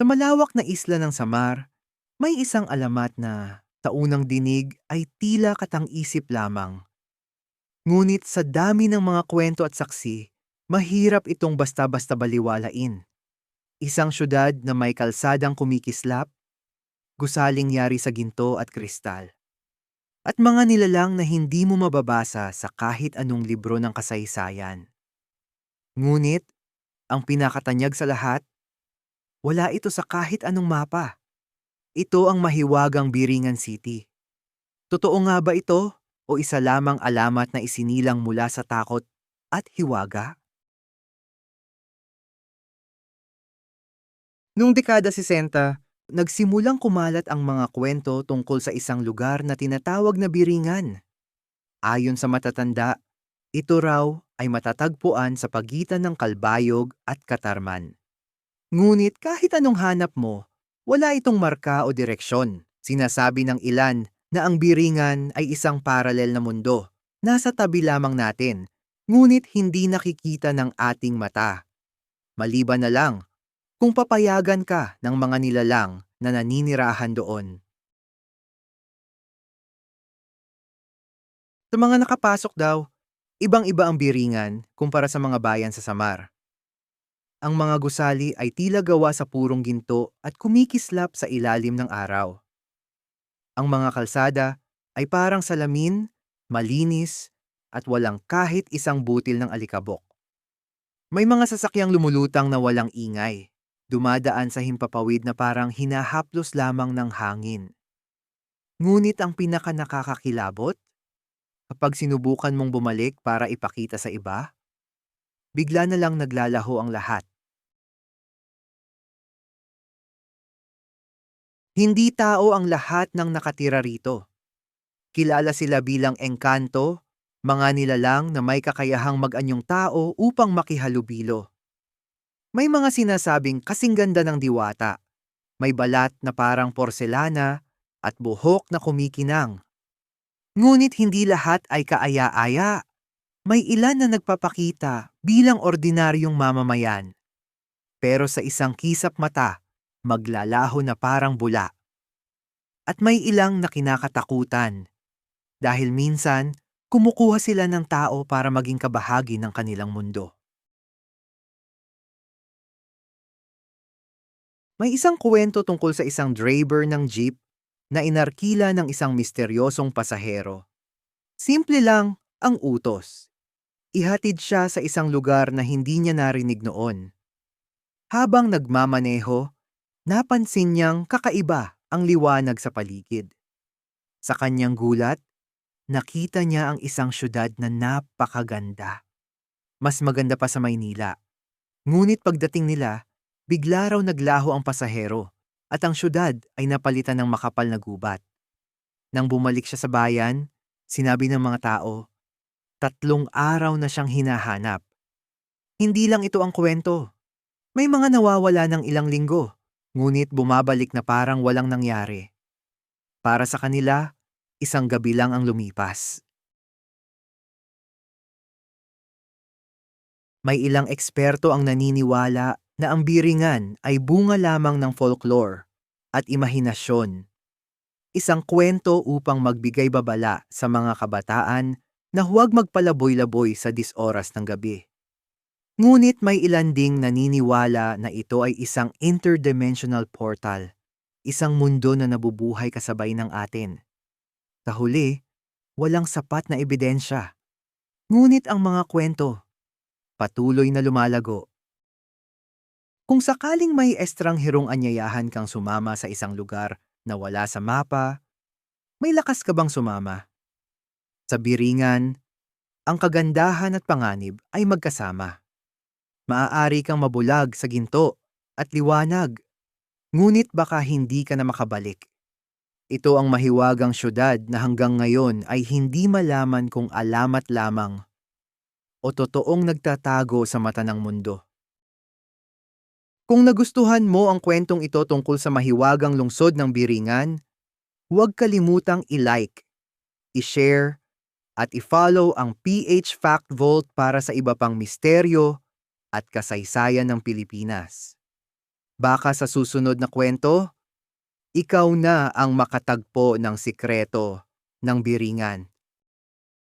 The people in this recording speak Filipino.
Sa malawak na isla ng Samar, may isang alamat na sa unang dinig ay tila katang-isip lamang. Ngunit sa dami ng mga kwento at saksi, mahirap itong basta-basta baliwalain. Isang syudad na may kalsadang kumikislap, gusaling yari sa ginto at kristal. At mga nilalang na hindi mo mababasa sa kahit anong libro ng kasaysayan. Ngunit, ang pinakatanyag sa lahat, wala ito sa kahit anong mapa. Ito ang mahiwagang Biringan City. Totoo nga ba ito o isa lamang alamat na isinilang mula sa takot at hiwaga? Noong dekada 60, nagsimulang kumalat ang mga kwento tungkol sa isang lugar na tinatawag na Biringan. Ayon sa matatanda, ito raw ay matatagpuan sa pagitan ng Kalbayog at Katarman. Ngunit kahit anong hanap mo, wala itong marka o direksyon. Sinasabi ng ilan na ang Biringan ay isang paralel na mundo. Nasa tabi lamang natin, ngunit hindi nakikita ng ating mata. Maliban na lang, kung papayagan ka ng mga nilalang na naninirahan doon. Sa mga nakapasok daw, ibang-iba ang biringan kumpara sa mga bayan sa Samar. Ang mga gusali ay tila gawa sa purong ginto at kumikislap sa ilalim ng araw. Ang mga kalsada ay parang salamin, malinis, at walang kahit isang butil ng alikabok. May mga sasakyang lumulutang na walang ingay, dumadaan sa himpapawid na parang hinahaplos lamang ng hangin. Ngunit ang pinaka nakakakilabot, kapag sinubukan mong bumalik para ipakita sa iba, bigla na lang naglalaho ang lahat. Hindi tao ang lahat ng nakatira rito. Kilala sila bilang engkanto, mga nilalang na may kakayahang mag-anyong tao upang makihalubilo. May mga sinasabing kasing ganda ng diwata. May balat na parang porselana at buhok na kumikinang. Ngunit hindi lahat ay kaaya-aya. May ilan na nagpapakita bilang ordinaryong mamamayan. Pero sa isang kisap mata, maglalaho na parang bula. At may ilang na kinakatakutan dahil minsan kumukuha sila ng tao para maging kabahagi ng kanilang mundo. May isang kwento tungkol sa isang driver ng jeep na inarkila ng isang misteryosong pasahero. Simple lang ang utos. Ihatid siya sa isang lugar na hindi niya narinig noon. Habang nagmamaneho, napansin niyang kakaiba ang liwanag sa paligid. Sa kanyang gulat, nakita niya ang isang syudad na napakaganda. Mas maganda pa sa Maynila. Ngunit pagdating nila, bigla raw naglaho ang pasahero at ang syudad ay napalitan ng makapal na gubat. Nang bumalik siya sa bayan, sinabi ng mga tao, tatlong araw na siyang hinahanap. Hindi lang ito ang kwento. May mga nawawala ng ilang linggo ngunit bumabalik na parang walang nangyari. Para sa kanila, isang gabi lang ang lumipas. May ilang eksperto ang naniniwala na ang biringan ay bunga lamang ng folklore at imahinasyon. Isang kwento upang magbigay babala sa mga kabataan na huwag magpalaboy-laboy sa disoras ng gabi. Ngunit may ilan ding naniniwala na ito ay isang interdimensional portal, isang mundo na nabubuhay kasabay ng atin. Sa huli, walang sapat na ebidensya. Ngunit ang mga kwento, patuloy na lumalago. Kung sakaling may estrangherong anyayahan kang sumama sa isang lugar na wala sa mapa, may lakas ka bang sumama? Sa biringan, ang kagandahan at panganib ay magkasama maaari kang mabulag sa ginto at liwanag. Ngunit baka hindi ka na makabalik. Ito ang mahiwagang syudad na hanggang ngayon ay hindi malaman kung alamat lamang o totoong nagtatago sa mata ng mundo. Kung nagustuhan mo ang kwentong ito tungkol sa mahiwagang lungsod ng Biringan, huwag kalimutang i-like, i-share, at i-follow ang PH Fact Vault para sa iba pang misteryo, at kasaysayan ng Pilipinas. Baka sa susunod na kwento, ikaw na ang makatagpo ng sikreto ng biringan.